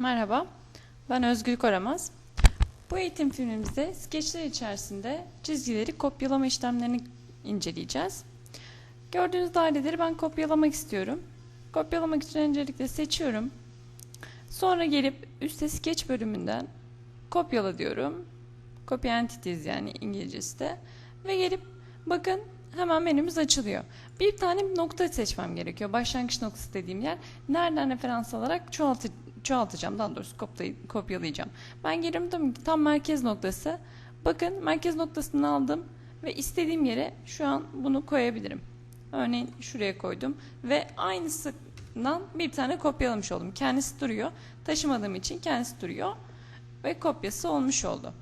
Merhaba, ben Özgül Koramaz. Bu eğitim filmimizde skeçler içerisinde çizgileri kopyalama işlemlerini inceleyeceğiz. Gördüğünüz daireleri ben kopyalamak istiyorum. Kopyalamak için öncelikle seçiyorum. Sonra gelip üstte sketch bölümünden kopyala diyorum. Copy entities yani İngilizcesi de. Ve gelip bakın hemen menümüz açılıyor. Bir tane nokta seçmem gerekiyor. Başlangıç noktası dediğim yer. Nereden referans alarak çoğaltı, çoğaltacağım. Daha doğrusu kopyalay- kopyalayacağım. Ben geliyorum tam, tam merkez noktası. Bakın merkez noktasını aldım ve istediğim yere şu an bunu koyabilirim. Örneğin şuraya koydum ve aynısından bir tane kopyalamış oldum. Kendisi duruyor. Taşımadığım için kendisi duruyor ve kopyası olmuş oldu.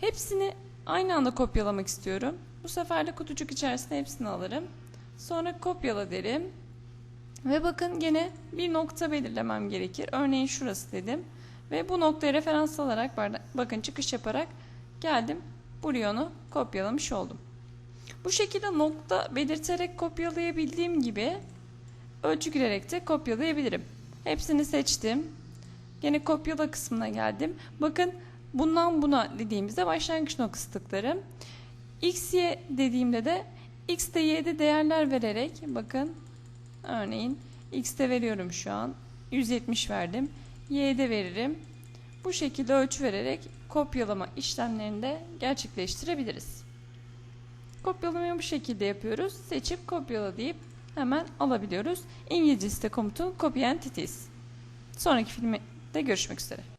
Hepsini aynı anda kopyalamak istiyorum. Bu sefer de kutucuk içerisine hepsini alırım. Sonra kopyala derim. Ve bakın gene bir nokta belirlemem gerekir. Örneğin şurası dedim. Ve bu noktaya referans alarak bakın çıkış yaparak geldim. Buraya kopyalamış oldum. Bu şekilde nokta belirterek kopyalayabildiğim gibi ölçü girerek de kopyalayabilirim. Hepsini seçtim. Gene kopyala kısmına geldim. Bakın bundan buna dediğimizde başlangıç noktası tıklarım. X, Y dediğimde de X'te Y'de değerler vererek bakın örneğin X'te veriyorum şu an 170 verdim. Y'de veririm. Bu şekilde ölçü vererek kopyalama işlemlerini de gerçekleştirebiliriz. Kopyalamayı bu şekilde yapıyoruz. Seçip kopyala deyip hemen alabiliyoruz. İngilizcesi de komutun copy entities. Sonraki filmde görüşmek üzere.